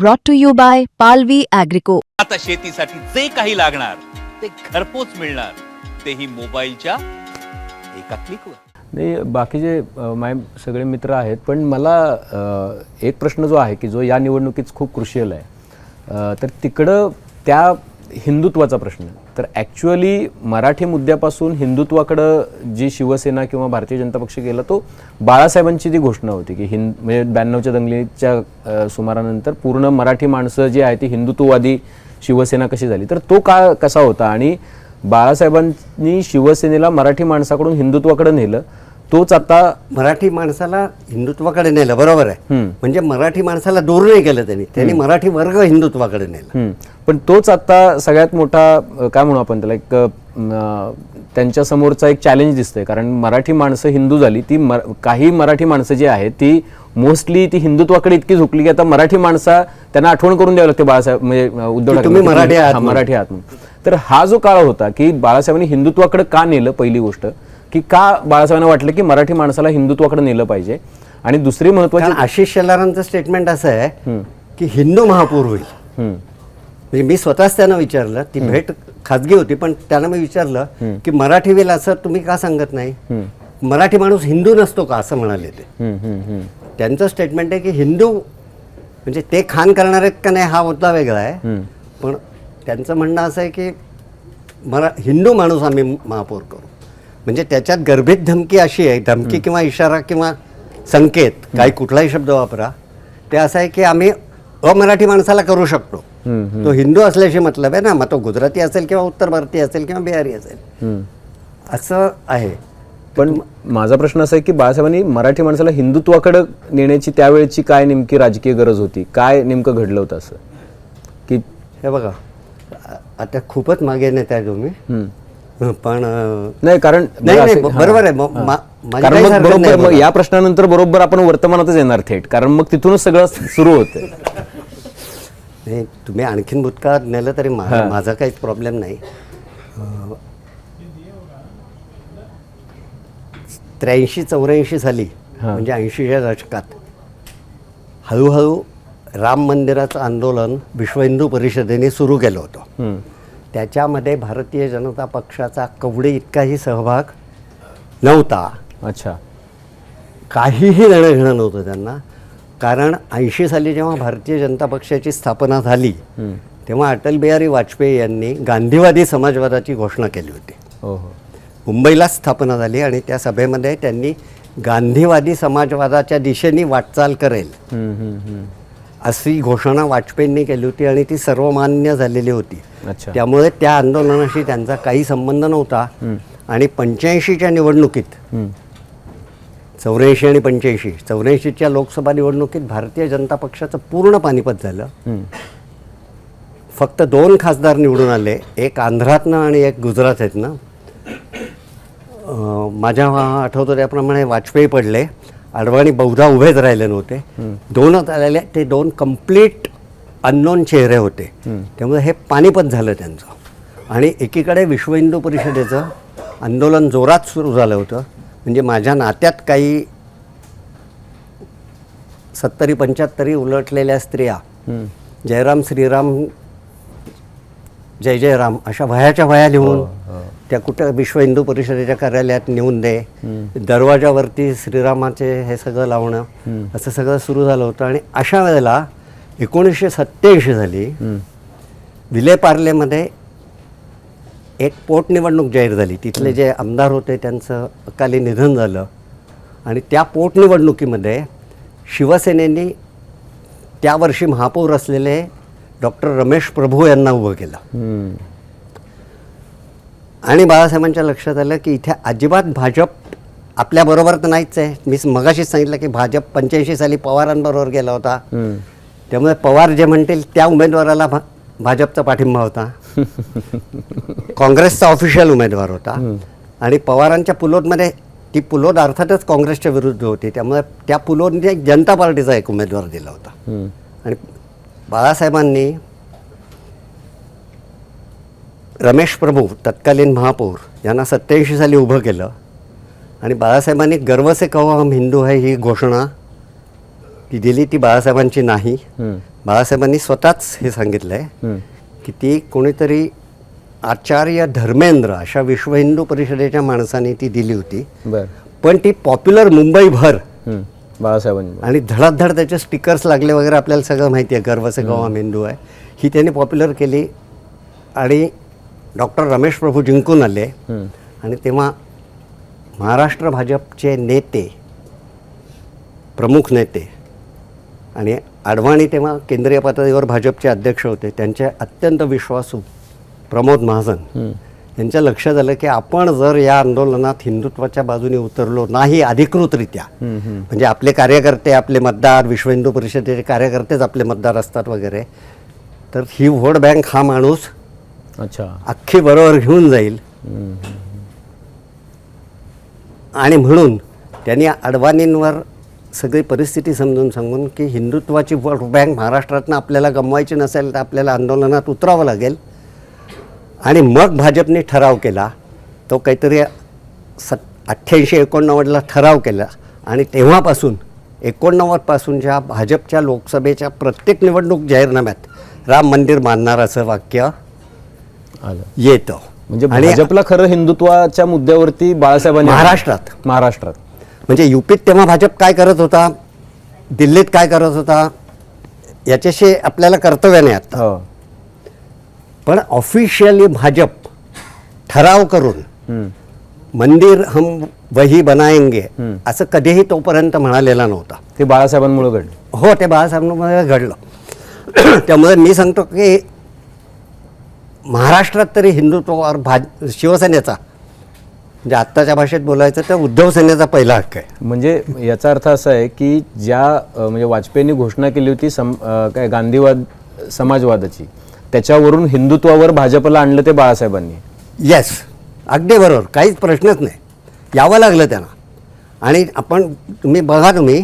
brought to you by Palvi Agrico. आता शेतीसाठी जे काही लागणार ते घरपोच मिळणार. तेही मोबाईलच्या एका क्लिकवर नाही बाकीचे अ, माझे सगळे मित्र आहेत पण मला अ, एक प्रश्न जो आहे की जो या निवडणुकीत खूप क्रुशियल आहे. अ, तर तिकडं त्या हिंदुत्वाचा प्रश्न तर ॲक्च्युअली मराठी मुद्द्यापासून हिंदुत्वाकडं जी शिवसेना किंवा भारतीय जनता पक्ष गेला तो बाळासाहेबांची ती घोषणा होती की हिंद म्हणजे ब्याण्णवच्या दंगलीच्या सुमारानंतर पूर्ण मराठी माणसं जी आहे ती हिंदुत्ववादी शिवसेना कशी झाली? तर तो का कसा होता? आणि बाळासाहेबांनी शिवसेनेला मराठी माणसाकडून हिंदुत्वाकडे नेलं. तोच आता मराठी माणसाला हिंदुत्वाकडे नेलं बरोबर आहे. म्हणजे मराठी माणसाला दूर नाही केलं त्यांनी त्यांनी मराठी वर्ग हिंदुत्वाकडे नेला. पण तोच आता सगळ्यात मोठा काय म्हणू आपण त्याला एक त्यांच्या समोरचा एक चॅलेंज दिसतंय कारण मराठी माणसं हिंदू झाली ती मर- काही मराठी माणसं जी आहेत ती मोस्टली ती हिंदुत्वाकडे इतकी झुकली की आता मराठी माणसा त्यांना आठवण करून द्यावं लागते बाळासाहेब म्हणजे उद्धव ठाकरे मराठी आहात. मराठी आहात. तर हा जो काळ होता की बाळासाहेबांनी हिंदुत्वाकडे का नेलं पहिली गोष्ट की का बाळासाहेबांना वाटलं की मराठी माणसाला हिंदुत्वाकडे नेलं पाहिजे? आणि दुसरी महत्वाची कारण आशिष शेलारांचं स्टेटमेंट असं आहे की हिंदू महापौर होईल. म्हणजे मी स्वतःच त्यांना विचारलं ती भेट खाजगी होती पण त्यांना मी विचारलं की मराठी वेल असं तुम्ही का सांगत नाही? मराठी माणूस हिंदू नसतो का असं म्हणाले ते. त्यांचं स्टेटमेंट आहे की हिंदू म्हणजे ते खान करणार आहेत का नाही हा मुद्दा वेगळा आहे. पण त्यांचं म्हणणं असं आहे की मरा हिंदू माणूस आम्ही महापौर करू. म्हणजे त्याच्यात गर्भित धमकी अशी आहे धमकी किंवा इशारा किंवा संकेत काही कुठलाही शब्द वापरा. ते असं आहे की आम्ही अमराठी माणसाला करू शकतो. तो हिंदू असल्याशी मतलब आहे ना मग तो गुजराती असेल किंवा उत्तर भारतीय असेल किंवा बिहारी असेल. असं आहे. पण माझा प्रश्न असा आहे की बाळासाहेबांनी मराठी माणसाला हिंदुत्वाकडे नेण्याची त्यावेळेची काय नेमकी राजकीय गरज होती? काय नेमकं घडलं होतं असं? की हे बघा आता खूपच मागे नेत आहे तुम्ही. पण नाही कारण नाही, बरोबर आहे. मग. मा- माझी कारण काही मग हरकत बरोबर मग. या प्रश्नानंतर बरोबर आपण वर्तमानातच येणार थेट कारण मग तिथूनच सगळं सुरू होतं नाही, तुम्ही आणखीन भूतकाळात नेलं तरी. माझा काहीच प्रॉब्लेम नाही त्र्याऐंशी चौऱ्याऐंशी साली. म्हणजे ऐंशीच्या दशकात हळूहळू राम मंदिराचं आंदोलन विश्व हिंदू परिषदेने सुरू केलं होतं. त्याच्यामध्ये भारतीय जनता पक्षाचा कवडे इतकाही सहभाग नव्हता. अच्छा. काहीही देणं घेणं नव्हतं त्यांना. कारण ऐंशी साली जेव्हा भारतीय जनता पक्षाची स्थापना झाली तेव्हा अटल बिहारी वाजपेयी यांनी गांधीवादी समाजवादाची घोषणा केली होती. हो हो. मुंबईलाच स्थापना झाली आणि त्या सभेमध्ये त्यांनी गांधीवादी समाजवादाच्या दिशेने वाटचाल करेल. अशी घोषणा वाजपेयींनी केली होती आणि ती सर्वमान्य झालेली होती. अच्छा. त्यामुळे त्या आंदोलनाशी त्यांचा काही संबंध नव्हता. आणि पंच्याऐंशीच्या निवडणुकीत. चौऱ्याऐंशी आणि पंच्याऐंशी चौऱ्याऐंशीच्या लोकसभा निवडणुकीत भारतीय जनता पक्षाचं पूर्ण पानिपत झालं. फक्त दोन खासदार निवडून आले एक आंध्रातनं आणि एक गुजरातनं अं, माझ्या आठवतो त्याप्रमाणे वाजपेयी पडले. अडवाणी बहुधा उभेच राहिले नव्हते दोनच आलेले ते दोन कंप्लीट अननोन चेहरे होते. त्यामुळे हे पानिपत झालं त्यांचं. आणि एकीकडे विश्व हिंदू परिषदेचं आंदोलन जोरात सुरू झालं होतं. म्हणजे माझ्या नात्यात काही सत्तरी पंच्याहत्तरी उलटलेल्या स्त्रिया जयराम श्रीराम जय जय राम अशा वयाच्या वया लिहून त्या कुठं विश्व हिंदू परिषदेच्या कार्यालयात नेऊन दे. दरवाजावरती श्रीरामाचे हे सगळं लावणं असं सगळं सुरू झालं होतं. आणि अशा वेळेला एकोणीसशे सत्याऐंशी साली विलेपार्लेमध्ये एक पोटनिवडणूक जाहीर झाली. तिथले जे आमदार होते त्यांचं अकाली निधन झालं. आणि त्या पोटनिवडणुकीमध्ये शिवसेनेने त्या वर्षी महापौर असलेले डॉक्टर रमेश प्रभू यांना उभं केलं. आणि बाळासाहेबांच्या लक्षात आलं की इथे अजिबात भाजप आपल्याबरोबर तर नाहीच आहे. मी मगाशीच सांगितलं की भाजप पंच्याऐंशी साली पवारांबरोबर गेला होता. त्यामुळे पवार जे म्हणतील त्या उमेदवाराला भा भाजपचा पाठिंबा होता. काँग्रेसचा ऑफिशियल उमेदवार होता. आणि पवारांच्या पुलोदमध्ये ती पुलोद अर्थातच काँग्रेसच्या विरुद्ध होती. त्यामुळे त्या पुलोदने जनता पार्टीचा एक उमेदवार दिला होता. आणि बाळासाहेबांनी रमेश प्रभू तत्कालीन महापौर यांना सत्याऐंशी साली उभं केलं. आणि बाळासाहेबांनी गर्व से कहो हम हिंदू है ही घोषणा ती दिली ती बाळासाहेबांची नाही. बाळासाहेबांनी स्वतःच हे सांगितलं आहे. की ती कोणीतरी आचार्य धर्मेंद्र अशा विश्व हिंदू परिषदेच्या माणसाने ती दिली होती. पण ती पॉप्युलर मुंबईभर. बाळासाहेबांनी. आणि धडाधड त्याचे स्टिकर्स लागले वगैरे आपल्याला सगळं माहिती आहे. गर्वसे गाव आम हिंदू आहे ही त्यांनी पॉप्युलर केली. आणि डॉक्टर रमेश प्रभू जिंकून आले. आणि तेव्हा महाराष्ट्र भाजपचे नेते प्रमुख नेते आणि अडवाणी तेव्हा केंद्रीय पातळीवर भाजपचे अध्यक्ष होते. त्यांचे अत्यंत विश्वासू प्रमोद महाजन यांच्या लक्षात आलं की आपण जर या आंदोलनात हिंदुत्वाच्या बाजूने उतरलो नाही अधिकृतरित्या म्हणजे आपले कार्यकर्ते आपले मतदार विश्व हिंदू परिषदेचे कार्यकर्तेच आपले मतदार असतात वगैरे तर ही व्होट बँक हा माणूस अच्छा. अख्खी बरोबर घेऊन जाईल. आणि म्हणून त्यांनी अडवाणींवर सगळी परिस्थिती समजून सांगून की हिंदुत्वाची वोट बँक महाराष्ट्रातनं आपल्याला गमवायची नसेल तर आपल्याला आंदोलनात उतरावं लागेल. आणि मग भाजपने ठराव केला. तो काहीतरी सत अठ्ठ्याऐंशी एकोणनव्वदला ठराव केला. आणि तेव्हापासून एकोणनव्वदपासूनच्या भाजपच्या लोकसभेच्या प्रत्येक निवडणूक जाहीरनाम्यात राम मंदिर बांधणाराचं वाक्य येतं. म्हणजे आणि भाजपला खरं हिंदुत्वाच्या मुद्द्यावरती बाळासाहेबांनी महाराष्ट्रात. महाराष्ट्रात. म्हणजे युपीत तेव्हा भाजप काय करत होता? दिल्लीत काय करत होता? याच्याशी आपल्याला कर्तव्य नाही आता. हो. पण ऑफिशियली भाजप ठराव करून हम्म. मंदिर हम वही बनाएंगे असं कधीही तोपर्यंत म्हणालेला नव्हता. ते बाळासाहेबांमुळे घडलं. हो ते बाळासाहेबांमध्ये घडलं. त्यामुळे मी सांगतो की महाराष्ट्रात तरी हिंदुत्वावर भाज शिवसेनेचा म्हणजे आत्ताच्या भाषेत बोलायचं तर उद्धव सेनेचा पहिला हक्क आहे. म्हणजे याचा अर्थ असा आहे की ज्या म्हणजे वाजपेयींनी घोषणा केली होती सम काय गांधीवाद समाजवादाची त्याच्यावरून हिंदुत्वावर भाजपला आणलं ते बाळासाहेबांनी. येस अगदी बरोबर. काहीच प्रश्नच नाही. यावं लागलं त्यांना. आणि आपण तुम्ही बघा तुम्ही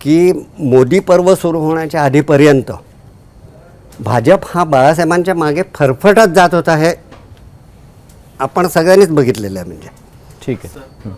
की मोदी पर्व सुरू होण्याच्या आधीपर्यंत भाजप हा बाळासाहेबांच्या मागे फरफटत जात होता हे आपण सगळ्यांनीच बघितलेलं आहे म्हणजे. ठीक आहे.